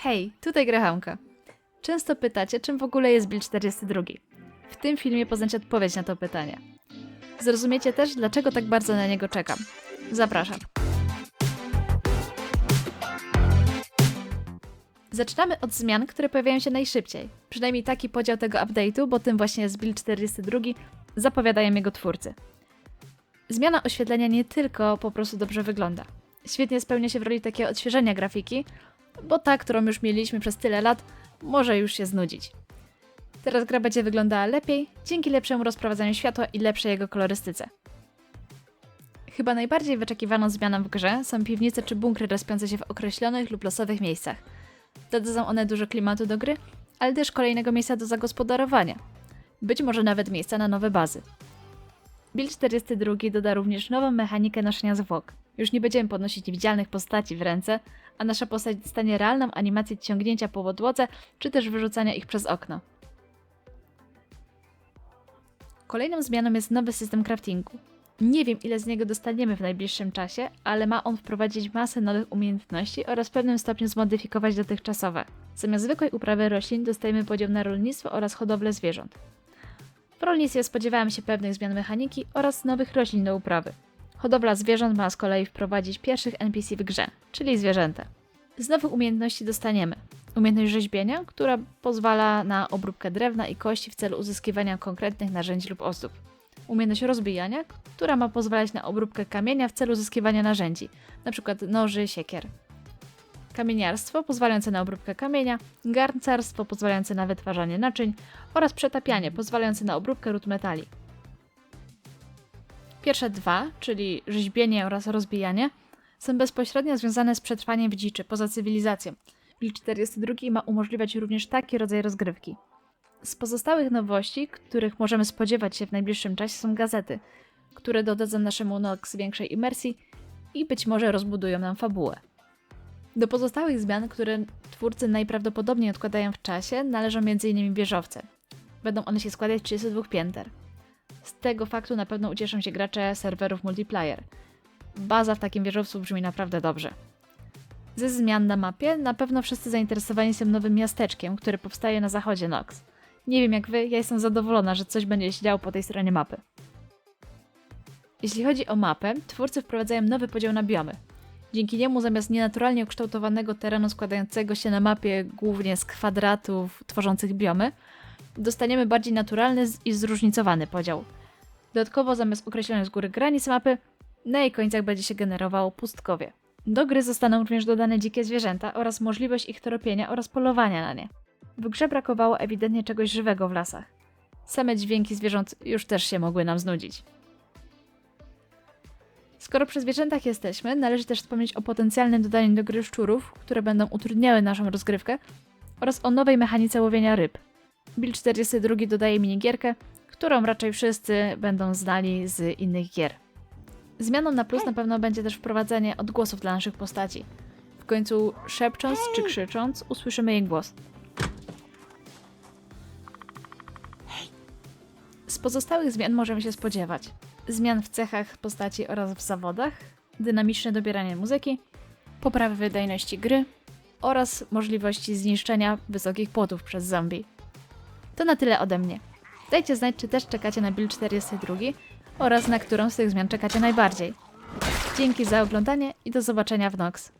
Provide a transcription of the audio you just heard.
Hej, tutaj Grahamka. Często pytacie, czym w ogóle jest Build 42. W tym filmie poznacie odpowiedź na to pytanie. Zrozumiecie też, dlaczego tak bardzo na niego czekam. Zapraszam. Zaczynamy od zmian, które pojawiają się najszybciej. Przynajmniej taki podział tego update'u, bo tym właśnie jest Build 42, zapowiadają jego twórcy. Zmiana oświetlenia nie tylko po prostu dobrze wygląda. Świetnie spełnia się w roli takiego odświeżenia grafiki, bo ta, którą już mieliśmy przez tyle lat, może już się znudzić. Teraz gra będzie wyglądała lepiej dzięki lepszemu rozprowadzaniu światła i lepszej jego kolorystyce. Chyba najbardziej wyczekiwaną zmianą w grze są piwnice czy bunkry respiące się w określonych lub losowych miejscach. Dodadzą one dużo klimatu do gry, ale też kolejnego miejsca do zagospodarowania. Być może nawet miejsca na nowe bazy. Build 42 doda również nową mechanikę noszenia zwłok. Już nie będziemy podnosić niewidzialnych postaci w ręce, a nasza postać dostanie realną animację ciągnięcia po podłodze, czy też wyrzucania ich przez okno. Kolejną zmianą jest nowy system craftingu. Nie wiem, ile z niego dostaniemy w najbliższym czasie, ale ma on wprowadzić masę nowych umiejętności oraz w pewnym stopniu zmodyfikować dotychczasowe. Zamiast zwykłej uprawy roślin dostajemy podział na rolnictwo oraz hodowlę zwierząt. W rolnictwie spodziewałem się pewnych zmian mechaniki oraz nowych roślin do uprawy. Hodowla zwierząt ma z kolei wprowadzić pierwszych NPC w grze, czyli zwierzęta. Z nowych umiejętności dostaniemy umiejętność rzeźbienia, która pozwala na obróbkę drewna i kości w celu uzyskiwania konkretnych narzędzi lub ozdób. Umiejętność rozbijania, która ma pozwalać na obróbkę kamienia w celu uzyskiwania narzędzi, np. noży, siekier. Kamieniarstwo pozwalające na obróbkę kamienia, garncarstwo pozwalające na wytwarzanie naczyń oraz przetapianie pozwalające na obróbkę ród metali. Pierwsze dwa, czyli rzeźbienie oraz rozbijanie, są bezpośrednio związane z przetrwaniem w dziczy poza cywilizacją. Build 42 ma umożliwiać również taki rodzaj rozgrywki. Z pozostałych nowości, których możemy spodziewać się w najbliższym czasie, są gazety, które dodadzą naszemu Nox większej imersji i być może rozbudują nam fabułę. Do pozostałych zmian, które twórcy najprawdopodobniej odkładają w czasie, należą m.in. wieżowce. Będą one się składać z 32 pięter. Z tego faktu na pewno ucieszą się gracze serwerów multiplayer. Baza w takim wieżowcu brzmi naprawdę dobrze. Ze zmian na mapie na pewno wszyscy zainteresowani są nowym miasteczkiem, które powstaje na zachodzie Nox. Nie wiem jak wy, ja jestem zadowolona, że coś będzie się działo po tej stronie mapy. Jeśli chodzi o mapę, twórcy wprowadzają nowy podział na biomy. Dzięki niemu zamiast nienaturalnie ukształtowanego terenu składającego się na mapie głównie z kwadratów tworzących biomy, dostaniemy bardziej naturalny i zróżnicowany podział. Dodatkowo zamiast określonych z góry granic mapy, na jej końcach będzie się generowało pustkowie. Do gry zostaną również dodane dzikie zwierzęta oraz możliwość ich tropienia oraz polowania na nie. W grze brakowało ewidentnie czegoś żywego w lasach. Same dźwięki zwierząt już też się mogły nam znudzić. Skoro przy zwierzętach jesteśmy, należy też wspomnieć o potencjalnym dodaniu do gry szczurów, które będą utrudniały naszą rozgrywkę, oraz o nowej mechanice łowienia ryb. Build 42 dodaje minigierkę, którą raczej wszyscy będą znali z innych gier. Zmianą na plus na pewno będzie też wprowadzenie odgłosów dla naszych postaci. W końcu szepcząc czy krzycząc usłyszymy jej głos. Z pozostałych zmian możemy się spodziewać zmian w cechach postaci oraz w zawodach, dynamiczne dobieranie muzyki, poprawy wydajności gry oraz możliwości zniszczenia wysokich płotów przez zombie. To na tyle ode mnie. Dajcie znać, czy też czekacie na build 42 oraz na którą z tych zmian czekacie najbardziej. Dzięki za oglądanie i do zobaczenia w Nox.